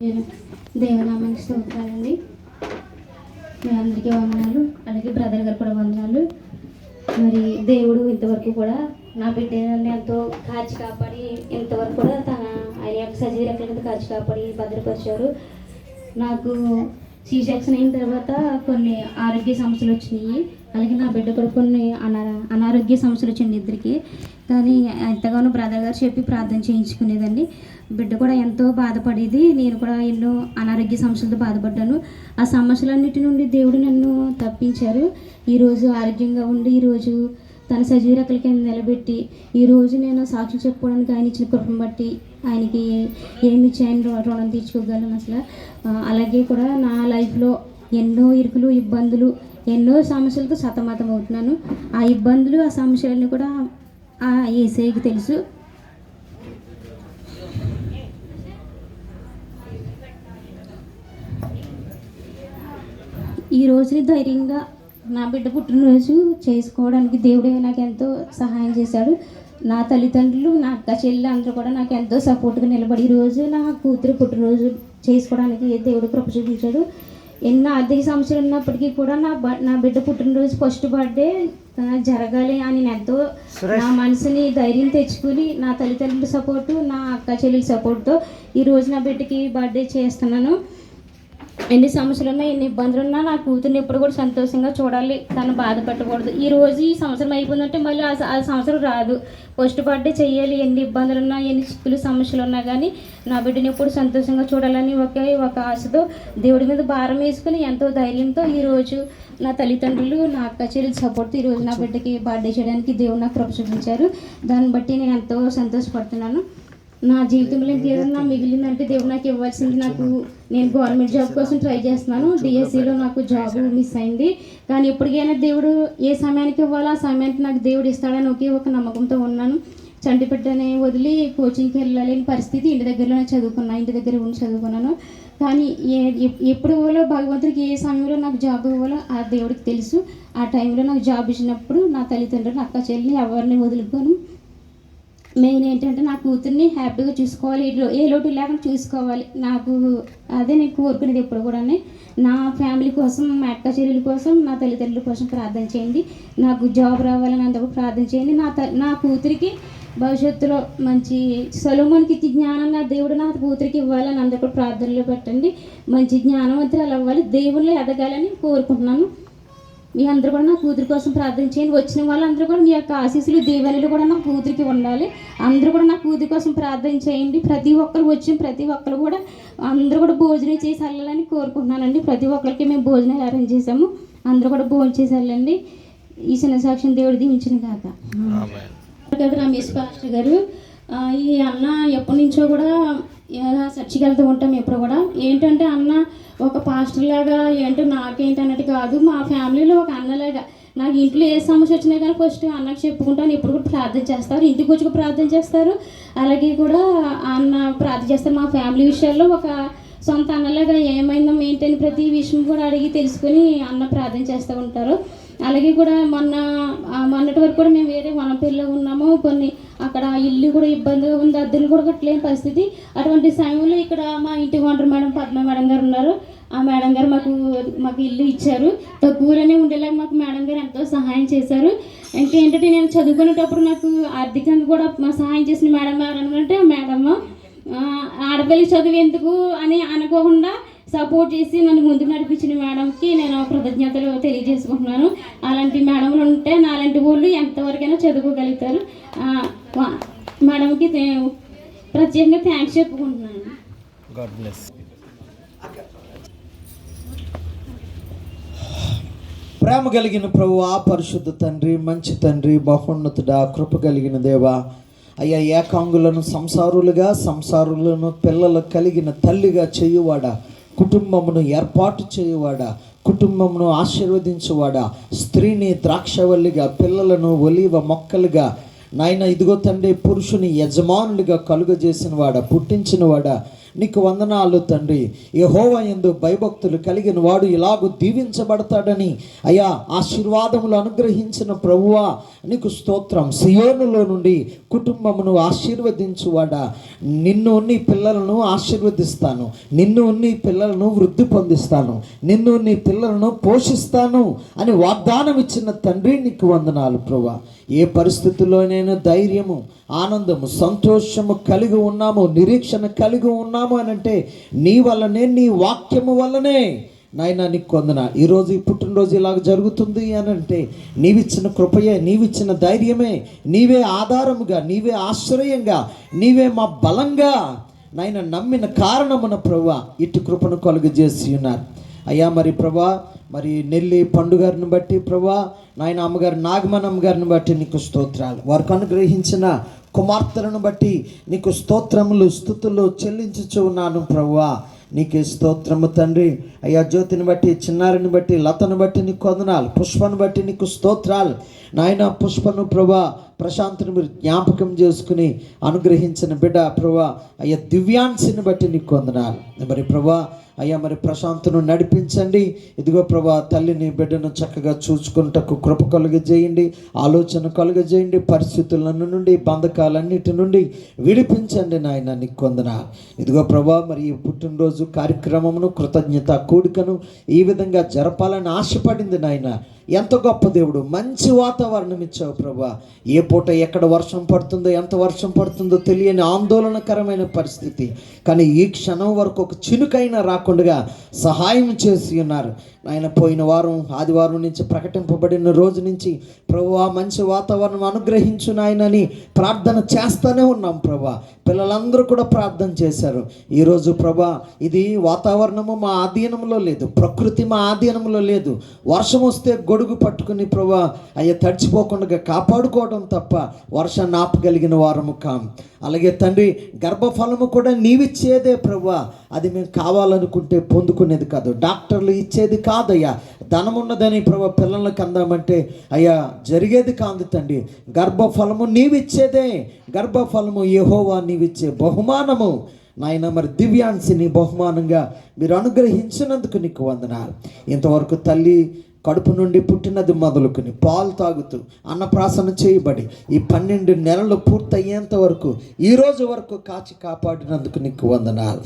నేను దేవనామానికి స్తోత్రాలండి. మీ అందరికీ వందనాలు. అలాగే బ్రదర్ గారు కూడా వందనాలు. మరి దేవుడు ఇంతవరకు కూడా నా బిడ్డని ఎంతో కాచి కాపాడి ఇంతవరకు కూడా తన ఆయన యొక్క సజీవ రెక్కల కాచి కాపాడి భద్రపరిచారు. నాకు సీ సెక్షన్ అయిన తర్వాత కొన్ని ఆరోగ్య సమస్యలు వచ్చినాయి. అలాగే నా బిడ్డ కూడా కొన్ని అనా అనారోగ్య సమస్యలు వచ్చింది ఇద్దరికి. కానీ ఎంతగానో బ్రదర్ గారు చెప్పి ప్రార్థన చేయించుకునేదండి. బిడ్డ కూడా ఎంతో బాధపడేది. నేను కూడా ఎన్నో అనారోగ్య సమస్యలతో బాధపడ్డాను. ఆ సమస్యలన్నిటి నుండి దేవుడు నన్ను తప్పించారు. ఈరోజు ఆరోగ్యంగా ఉండి ఈరోజు తన సజీరకల కింద నిలబెట్టి ఈరోజు నేను సాక్షి చెప్పుకోవడానికి ఆయన ఇచ్చిన కృపను బట్టి ఆయనకి ఏమి ఇచ్చాయని రు- రుణం తీర్చుకోగలను అసలు. అలాగే కూడా నా లైఫ్లో ఎన్నో ఇరుకులు ఇబ్బందులు ఎన్నో సమస్యలతో సతమతం అవుతున్నాను ఆ ఇబ్బందులు ఆ సమస్యలన్నీ కూడా ఏసైకి తెలుసు. ఈ రోజుని ధైర్యంగా నా బిడ్డ పుట్టినరోజు చేసుకోవడానికి దేవుడే నాకు ఎంతో సహాయం చేశాడు. నా తల్లిదండ్రులు నా అక్క చెల్లి అందరూ కూడా నాకు ఎంతో సపోర్ట్గా నిలబడి ఈరోజు రోజు నా కూతురు పుట్టినరోజు చేసుకోవడానికి దేవుడు కృప చూపించాడు. ఎన్నో ఆర్థిక సమస్యలు ఉన్నప్పటికీ కూడా నా నా బిడ్డ పుట్టినరోజు ఫస్ట్ బర్త్డే జరగాలి అని నేను ఎంతో నా మనసుని ధైర్యం తెచ్చుకుని నా తల్లిదండ్రుల సపోర్టు నా అక్క చెల్లెల సపోర్ట్తో ఈ రోజు నా బిడ్డకి బర్త్డే చేస్తున్నాను. ఎన్ని సమస్యలు ఉన్నా ఎన్ని ఇబ్బందులు ఉన్నా నా కూతుర్ని ఎప్పుడు కూడా సంతోషంగా చూడాలి. తను బాధపెట్టకూడదు ఈ రోజు ఈ సంవత్సరం అయిపోయిందంటే మళ్ళీ ఆ ఆ సంవత్సరం రాదు. ఫస్ట్ బర్త్డే చేయాలి ఎన్ని ఇబ్బందులు ఉన్నా ఎన్ని చిక్కులు సమస్యలు ఉన్నా కానీ నా బిడ్డని ఎప్పుడు సంతోషంగా చూడాలని ఒకే ఒక ఆశతో దేవుడి మీద భారం వేసుకుని ఎంతో ధైర్యంతో ఈరోజు నా తల్లిదండ్రులు నా అక్క చెల్లి సపోర్ట్ ఈ రోజు నా బిడ్డకి బర్త్డే చేయడానికి దేవుడు నాకు కృప చూపించారు. దాన్ని బట్టి నేను ఎంతో సంతోషపడుతున్నాను. నా జీవితంలో ఇంకేదన్నా మిగిలిందంటే దేవుడు నాకు ఇవ్వాల్సింది నాకు నేను గవర్నమెంట్ జాబ్ కోసం ట్రై చేస్తున్నాను. డిఎస్సిలో నాకు జాబ్ మిస్ అయింది. కానీ ఇప్పటికైనా దేవుడు ఏ సమయానికి ఇవ్వాలో ఆ సమయానికి నాకు దేవుడు ఇస్తాడని ఒకే ఒక నమ్మకంతో ఉన్నాను. చంటి వదిలి కోచింగ్కి వెళ్ళలేని పరిస్థితి ఇంటి దగ్గరలోనే చదువుకున్నా ఇంటి దగ్గర ఉండి చదువుకున్నాను. కానీ ఏ ఎప్పుడు ఇవ్వాలో భగవంతుడికి ఏ సమయంలో నాకు జాబ్ ఇవ్వాలో ఆ దేవుడికి తెలుసు. ఆ టైంలో నాకు జాబ్ ఇచ్చినప్పుడు నా తల్లిదండ్రులు అక్క చెల్లి ఎవరిని వదులుకోను. మెయిన్ ఏంటంటే నా కూతుర్ని హ్యాపీగా చూసుకోవాలి. ఏ లోటు లేకుండా చూసుకోవాలి. నాకు అదే నేను కోరుకునేది ఎప్పుడు కూడా నా ఫ్యామిలీ కోసం మా అక్క చెల్లెల కోసం నా తల్లిదండ్రుల కోసం ప్రార్థన చేయండి. నాకు జాబ్ రావాలని అందరూ ప్రార్థన చేయండి. నా త నా కూతురికి భవిష్యత్తులో మంచి సొలోమోనికి ఇచ్చి జ్ఞానం నా దేవుడు నా కూతురికి ఇవ్వాలని అందరూ ప్రార్థనలో పెట్టండి. మంచి జ్ఞానవంతురాలు అవ్వాలి. దేవుళ్ళు ఎదగాలని కోరుకుంటున్నాను. మీ అందరూ కూడా నా కూతురి కోసం ప్రార్థన చేయండి. వచ్చిన వాళ్ళందరూ కూడా మీ యొక్క ఆశీస్సులు దీవెనలు కూడా నా కూతురికి ఉండాలి. అందరూ కూడా నా కూతురి కోసం ప్రార్థన చేయండి. ప్రతి ఒక్కరు వచ్చిన ప్రతి ఒక్కరు కూడా అందరూ కూడా భోజనం చేసి వెళ్ళాలని కోరుకుంటున్నానండి. ప్రతి ఒక్కరికి మేము భోజనాలు అరేంజ్ చేసాము అందరూ కూడా భోజనం చేసి వెళ్ళండి. ఈ చిన్న సాక్ష్యం దేవుడు దీవించిన కాక రమేష్ పాస్టర్ గారు ఈ అన్న ఎప్పటి నుంచో కూడా చర్చికి వెళ్తూ ఉంటాం ఎప్పుడు కూడా. ఏంటంటే అన్న ఒక పాస్టర్ లాగా ఏంటో నాకేంటి అన్నట్టు కాదు. మా ఫ్యామిలీలో ఒక అన్నలాగా నాకు ఇంట్లో ఏ సమస్య వచ్చినా కానీ ఫస్ట్ అన్నకు చెప్పుకుంటాను ఎప్పుడు కూడా ప్రార్థన చేస్తారు. ఇంటికి వచ్చి ప్రార్థన చేస్తారు. అలాగే కూడా అన్న ప్రార్థన చేస్తారు. మా ఫ్యామిలీ విషయాల్లో ఒక సొంత అన్నలాగా ఏమైందో ఏంటని ప్రతి విషయం కూడా అడిగి తెలుసుకొని అన్న ప్రార్థన చేస్తూ ఉంటారు. అలాగే కూడా మొన్న మొన్నటి వరకు కూడా మేము వేరే వనపల్లిలో ఉన్నాము. కొన్ని అక్కడ ఇల్లు కూడా ఇబ్బందిగా ఉంది అద్దెలు కూడా కట్టలేని పరిస్థితి. అటువంటి సమయంలో ఇక్కడ మా ఇంటి ఓనర్ మేడం పద్మ మేడం గారు ఉన్నారు. ఆ మేడం గారు మాకు మాకు ఇల్లు ఇచ్చారు. తక్కువలోనే ఉండేలాగా మాకు మేడం గారు ఎంతో సహాయం చేశారు. ఇంకేంటంటే నేను చదువుకునేటప్పుడు నాకు ఆర్థికంగా కూడా మా సహాయం చేసిన మేడం గారు అనుకుంటే ఆ మేడమ్ చదువు ఎందుకు అని అనుకోకుండా సపోర్ట్ చేసి నన్ను ముందుకు నడిపించిన మేడంకి నేను కృతజ్ఞతలు తెలియజేసుకుంటున్నాను. అలాంటి మేడంలు ఉంటే నాలాంటి వాళ్ళు ఎంతవరకైనా చదువుకోగలుగుతారు. మేడంకి ప్రత్యేకంగా థ్యాంక్స్ చెప్పుకుంటున్నాను. ప్రేమ కలిగిన ప్రభు ఆ పరిశుద్ధ తండ్రి మంచి తండ్రి బహోన్నతుడా కృప కలిగిన దేవా. అయ్యా ఏకాంగులను సంసారులుగా సంసారులను పిల్లలు కలిగిన తల్లిగా చేయువాడా. కుటుంబమును ఏర్పాటు చేయువాడా? కుటుంబమును ఆశీర్వదించువాడా? స్త్రీని ద్రాక్షవల్లిగా పిల్లలను ఒలివ మొక్కలుగా నాయన ఇదిగో తండ్రి పురుషుని యజమానులుగా కలుగజేసిన వాడా పుట్టించిన వాడా నీకు వందనాలు తండ్రి. యెహోవా ఎందు భయభక్తులు కలిగిన వాడు ఇలాగూ దీవించబడతాడని. అయ్యా ఆశీర్వాదములు అనుగ్రహించిన ప్రభువా నీకు స్తోత్రం. సియోనులో నుండి కుటుంబమును ఆశీర్వదించువాడా. నిన్ను నీ పిల్లలను ఆశీర్వదిస్తాను. నిన్ను నీ పిల్లలను వృద్ధి పొందిస్తాను. నిన్ను నీ పిల్లలను పోషిస్తాను అని వాగ్దానం ఇచ్చిన తండ్రి నీకు వందనాలు ప్రభా. ఏ పరిస్థితుల్లోనైనా ధైర్యము ఆనందము సంతోషము కలిగి ఉన్నాము నిరీక్షణ కలిగి ఉన్నాము అని అంటే నీ వల్లనే నీ వాక్యము వల్లనే. నాయన నీకు కొందన ఈరోజు ఈ పుట్టినరోజు ఇలాగ జరుగుతుంది అని అంటే నీవిచ్చిన కృపయే నీవిచ్చిన ధైర్యమే నీవే ఆధారముగా నీవే ఆశ్రయంగా నీవే మా బలంగా. నాయన నమ్మిన కారణమున ప్రభా ఇటు కృపను కలుగజేసి ఉన్నారు. అయ్యా మరి ప్రభా మరి నెల్లి పండుగారిని బట్టి ప్రభా నాయన అమ్మగారు నాగమనమ్మ గారిని బట్టి నీకు స్తోత్రాలు. వారికి అనుగ్రహించిన కుమార్తెలను బట్టి నీకు స్తోత్రములు స్థుతులు చెల్లించుచు ఉన్నాను ప్రభువా నీకే స్తోత్రము తండ్రి. అయ్యా జ్యోతిని బట్టి చిన్నారిని బట్టి లతను బట్టి నీకు వందనాలు పుష్పను బట్టి నీకు స్తోత్రాలు. నాయన పుష్పను ప్రభా ప్రశాంతిని మీరు జ్ఞాపకం చేసుకుని అనుగ్రహించిన బిడ్డ ప్రభా అయ్యా దివ్యాంశిని బట్టి నీకు వందనాలు. మరి ప్రభా అయ్యా మరి ప్రశాంతను నడిపించండి. ఇదిగో ప్రభా తల్లిని బిడ్డను చక్కగా చూసుకుంటకు కృప కలుగజేయండి ఆలోచన కలుగజేయండి పరిస్థితుల నుండి బంధకాలన్నిటి నుండి విడిపించండి నాయన నీకు కొందన ఇదిగో ప్రభా మరి ఈ పుట్టినరోజు కార్యక్రమమును కృతజ్ఞత కూడికను ఈ విధంగా జరపాలని ఆశపడింది నాయన. ఎంత గొప్ప దేవుడు మంచి వాతావరణం ఇచ్చావు ప్రభా. ఏ పూట ఎక్కడ వర్షం పడుతుందో ఎంత వర్షం పడుతుందో తెలియని ఆందోళనకరమైన పరిస్థితి. కానీ ఈ క్షణం వరకు ఒక చినుకైనా రాకుండా సహాయం చేసి ఉన్నారు. ఆయన పోయిన వారం ఆదివారం నుంచి ప్రకటింపబడిన రోజు నుంచి ప్రభు మంచి వాతావరణం అనుగ్రహించు నాయనని ప్రార్థన చేస్తూనే ఉన్నాం ప్రభా. పిల్లలందరూ కూడా ప్రార్థన చేశారు. ఈరోజు ప్రభా ఇది వాతావరణము మా ఆధీనంలో లేదు ప్రకృతి మా ఆధీనంలో లేదు. వర్షం వస్తే గొడుగు పట్టుకుని ప్రభా అయ్యా తడిచిపోకుండా కాపాడుకోవడం తప్ప వర్షాన్ని ఆపగలిగిన వారము కాం. అలాగే తండ్రి గర్భఫలము కూడా నీవిచ్చేదే ప్రభా. అది మేము కావాలనుకుంటే పొందుకునేది కాదు. డాక్టర్లు ఇచ్చేది కాదయ్యా. ధనం ఉన్నదని ప్రభా పిల్లలకు అందామంటే అయ్యా జరిగేది కాదు తండ్రి. గర్భఫలము నీవిచ్చేదే. గర్భఫలము యహోవా నీవిచ్చే బహుమానము. నాయన మరి దివ్యాంశిని బహుమానంగా మీరు అనుగ్రహించినందుకు నీకు వందనాలు. ఇంతవరకు తల్లి కడుపు నుండి పుట్టినది మొదలుకొని పాలు తాగుతూ అన్నప్రాసన చేయబడి ఈ పన్నెండు నెలలు పూర్తయ్యేంత వరకు ఈ రోజు వరకు కాచి కాపాడినందుకు నీకు వందనాలు.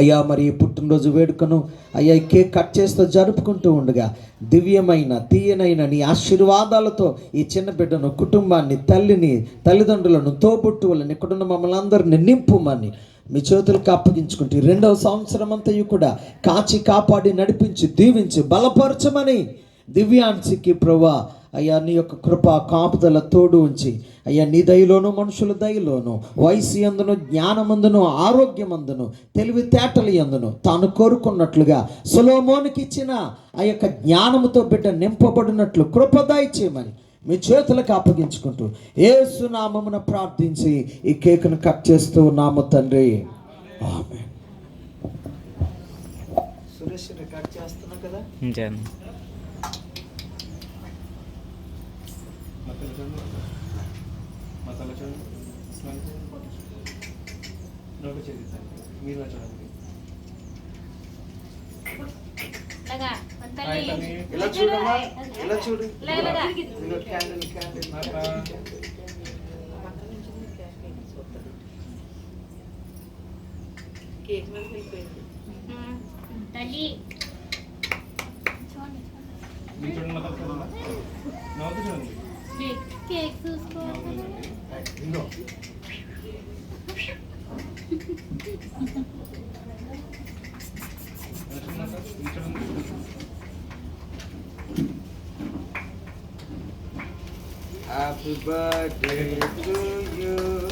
అయ్యా మరి పుట్టినరోజు వేడుకను అయ్యా కేక్ కట్ చేస్తూ జరుపుకుంటూ ఉండగా దివ్యమైన తీయనైన నీ ఆశీర్వాదాలతో ఈ చిన్న బిడ్డను కుటుంబాన్ని తల్లిని తల్లిదండ్రులను తోబుట్టువులను ఇక్కడున్న మమ్మల్ని అందరిని నింపుమని మీ చేతులకు అప్పగించుకుంటే రెండవ సంవత్సరం అంతయు కూడా కాచి కాపాడి నడిపించి దీవించి బలపరచమని దివ్యాంశికి ప్రభా అయ్యా నీ యొక్క కృప కాపుదల తోడు ఉంచి అయ్యా నీ దయలోను మనుషుల దయలోను వయసు ఎందును జ్ఞానమందును ఆరోగ్యమందును తెలివితేటలు ఎందును తాను కోరుకున్నట్లుగా సులోమోనికి ఇచ్చిన ఆ యొక్క జ్ఞానముతో బిడ్డ నింపబడినట్లు కృపదాయి చేయమని మీ చేతులకు అప్పగించుకుంటూ ఏసునామమున ప్రార్థించి ఈ కేకును కట్ చేస్తూ నామ తండ్రి. ఆమె సురేష్ చేస్తున్నా కదా? మీరు చూడండి ఇలా చూడమ్మా. ఇలా చూడు. క్యాండిల్ తల్లి. కేక్ చూసుకో. birthday to you.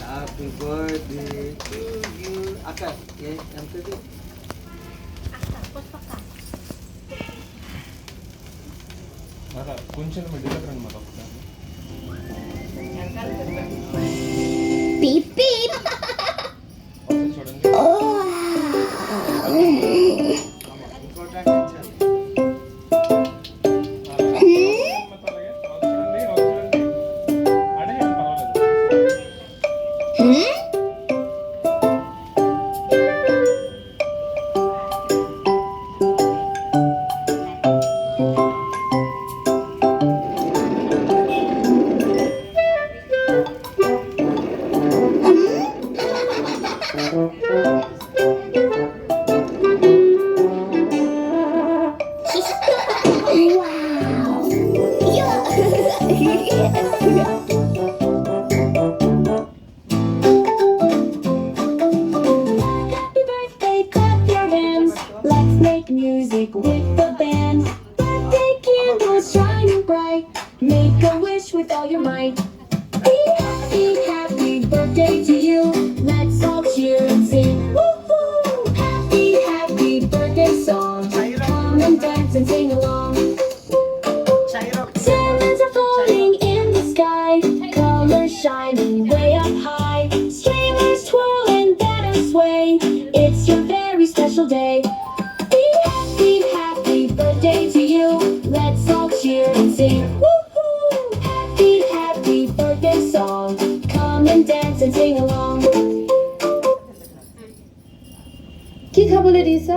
Happy birthday to you. Akas, yes, ang tuloy. Mata, kunci nama dia kan mata. All your might.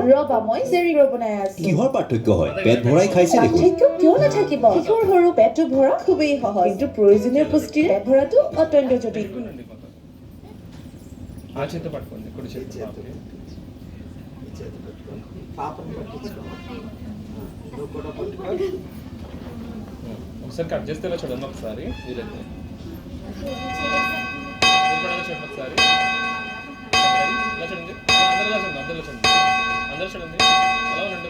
ৰবা মই চেৰি ৰ বনাই আছো কিহৰ পাৰ্থক্য হয় পেট ভৰাই খাইছে দেখোন পাৰ্থক্য কিয় নাথাকিব শিশুৰ সৰু পেটটো ভৰা খুবেই সহজ কিন্তু প্ৰয়োজনীয় পুষ্টিৰে পেট ভৰাটো অত্যন্ত জটিল ఆ చేత పట్టుకోండి కుడి చేతి ఒకసారి కట్ చేస్తే ఇలా చూడండి ఒకసారి వీలైతే మీరు కూడా ఇలా చూడండి ఒకసారి ఇలా చూడండి అందరూ ఇలా చూడండి అందరూ ఇలా చూడండి అందరూ చూడండి అలా ఉండండి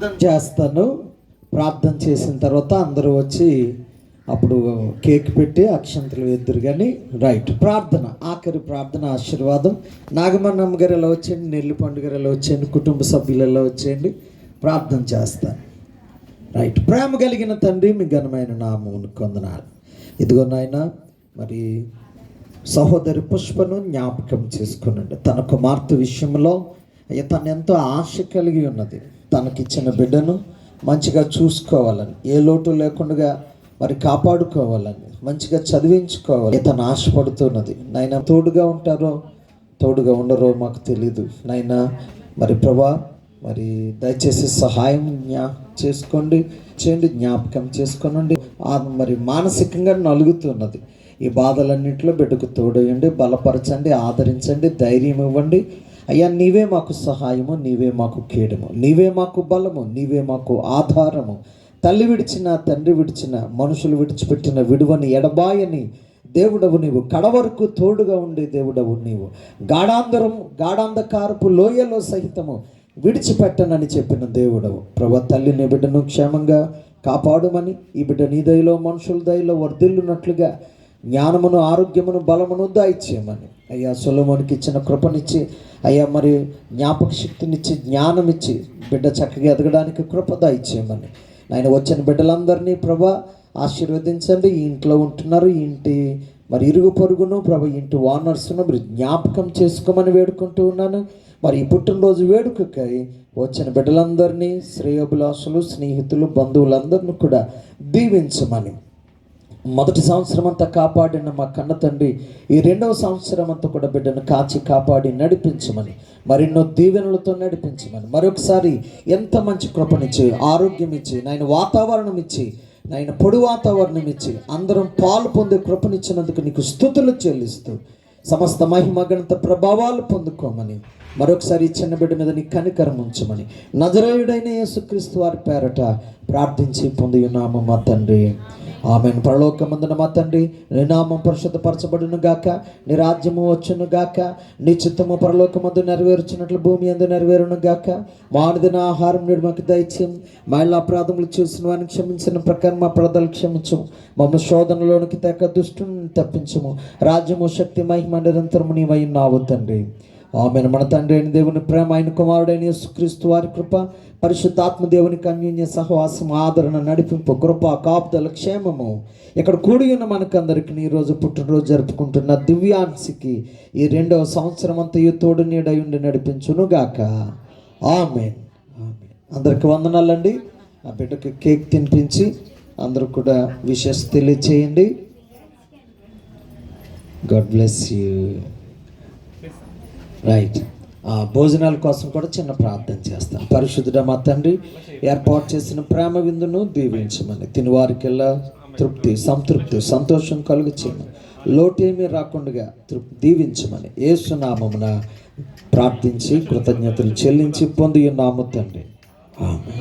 ప్రార్థన చేస్తాను. ప్రార్థన చేసిన తర్వాత అందరూ వచ్చి అప్పుడు కేక్ పెట్టి అక్షంతలు వేద్దరు కానీ రైట్. ప్రార్థన ఆఖరి ప్రార్థన ఆశీర్వాదం. నాగమన్నమ్మ గారు ఎలా వచ్చేయండి? నెల్లి పండుగ గారు ఎలా వచ్చేయండి? కుటుంబ సభ్యులు ఎలా వచ్చేయండి? ప్రార్థన చేస్తాను. రైట్. ప్రేమ కలిగిన తండ్రి మీ ఘనమైన నామమును కొందనాలు. ఇదిగో నాయన మరి సహోదరి పుష్పను జ్ఞాపకం చేసుకునండి. తన కుమార్తె విషయంలో అయ్యా తను ఎంతో ఆశ కలిగి ఉన్నది. తనకిచ్చిన బిడ్డను మంచిగా చూసుకోవాలని ఏ లోటు లేకుండా మరి కాపాడుకోవాలని మంచిగా చదివించుకోవాలి తను ఆశపడుతున్నది. నాయన తోడుగా ఉంటారో తోడుగా ఉండరో మాకు తెలీదు. నాయన మరి ప్రభా మరి దయచేసి సహాయం జ్ఞా చేసుకోండి చేయండి జ్ఞాపకం చేసుకోనండి. మరి మానసికంగా నలుగుతున్నది. ఈ బాధలన్నింటిలో బిడ్డకు తోడేయండి బలపరచండి ఆదరించండి ధైర్యం ఇవ్వండి. అయ్యా నీవే మాకు సహాయము నీవే మాకు కీడము నీవే మాకు బలము నీవే మాకు ఆధారము. తల్లి విడిచిన తండ్రి విడిచిన మనుషులు విడిచిపెట్టిన విడువని ఎడబాయని దేవుడవు నీవు. కడవరకు తోడుగా ఉండే దేవుడవు నీవు. గాఢాంధరం గాఢాంధకారపు లోయలో సహితము విడిచిపెట్టనని చెప్పిన దేవుడవు. ప్రభ తల్లిని బిడ్డను క్షేమంగా కాపాడుమని ఈ బిడ్డ నీ దయలో మనుషుల దయలో వర్ధిల్లున్నట్లుగా జ్ఞానమును ఆరోగ్యమును బలమును దాయిచ్చేయమని. అయ్యా సులభానికి ఇచ్చిన కృపనిచ్చి అయ్యా మరి జ్ఞాపక శక్తినిచ్చి జ్ఞానమిచ్చి బిడ్డ చక్కగా ఎదగడానికి కృప దాయిచ్చేయమని. ఆయన వచ్చిన బిడ్డలందరినీ ప్రభా ఆశీర్వదించండి. ఈ ఇంట్లో ఉంటున్నారు ఈ ఇంటి మరి ఇరుగు పొరుగును ప్రభు ఇంటి ఓనర్స్ను మీరు జ్ఞాపకం చేసుకోమని వేడుకుంటూ ఉన్నాను. మరి ఈ పుట్టినరోజు వేడుకకై వచ్చిన బిడ్డలందరినీ శ్రేయోభిలాషులు స్నేహితులు బంధువులందరినీ కూడా దీవించమని. మొదటి సంవత్సరం అంతా కాపాడిన మా కన్న తండ్రి ఈ రెండవ సంవత్సరం అంతా కూడా బిడ్డను కాచి కాపాడి నడిపించమని మరెన్నో దీవెనలతో నడిపించమని మరొకసారి ఎంత మంచి కృపనిచ్చి ఆరోగ్యం ఇచ్చి నాయన వాతావరణం ఇచ్చి నాయన పొడి వాతావరణం ఇచ్చి అందరం పాలు పొందే కృపనిచ్చినందుకు నీకు స్థుతులు చెల్లిస్తూ సమస్త మహిమ గణిత ప్రభావాలు పొందుకోమని మరొకసారి చిన్న బిడ్డ మీద నీ కనికరం ఉంచమని. నజరాయుడైన యేసుక్రీస్తు వారి పేరట ప్రార్థించి పొంది ఉన్నాము మా తండ్రి. ఆమెను. పరలోకమందున మా తండ్రి నీ నామం పరిశుద్ధపరచబడును గాక నీ రాజ్యము వచ్చును గాక నీ చిత్తము పరలోకమందు నెరవేర్చినట్లు భూమి అందు నెరవేరును గాక. మానదిన ఆహారం నేడు మాకు దయచేయం. మా ఇళ్ళ అపరాధములు చేసిన వారిని క్షమించిన ప్రకారం మా అపరాధాలు క్షమించము మమ్మల్ని శోధనలోనికి తెక దుష్టుని తప్పించము. రాజ్యము శక్తి మహిమ నిరంతరము నీవై ఉన్నావు తండ్రి. ఆమెను. మన తండ్రి అయిన దేవుని ప్రేమ ఆయన కుమారుడైన యేసుక్రీస్తు వారి కృప పరిశుద్ధాత్మ దేవునికి అన్యోన్య సహవాసం ఆదరణ నడిపింపు కృప కాపుదల క్షేమము ఇక్కడ కూడి ఉన్న మనకందరికి ఈ రోజు పుట్టినరోజు జరుపుకుంటున్న దివ్యాంశికి ఈ రెండవ సంవత్సరం అంతయు తోడు నీడై ఉండి నడిపించును గాక ఆమె అందరికి వందనాలండి. ఆ బిడ్డకి కేక్ తినిపించి అందరూ కూడా విషెస్ తెలియచేయండి. God bless you. రైట్ ఆ భోజనాల కోసం కూడా చిన్న ప్రార్థన చేస్తాం. పరిశుద్ధుడ మా తండ్రి ఏర్పాటు చేసిన ప్రేమ విందును దీవించమని. తినివారికెల్లా తృప్తి సంతృప్తి సంతోషం కలుగు లోటేమీ రాకుండా తృప్తి దీవించమని. ఏసునామమున ప్రార్థించి కృతజ్ఞతలు చెల్లించి పొంది ఉన్నాము తండ్రి ఆమె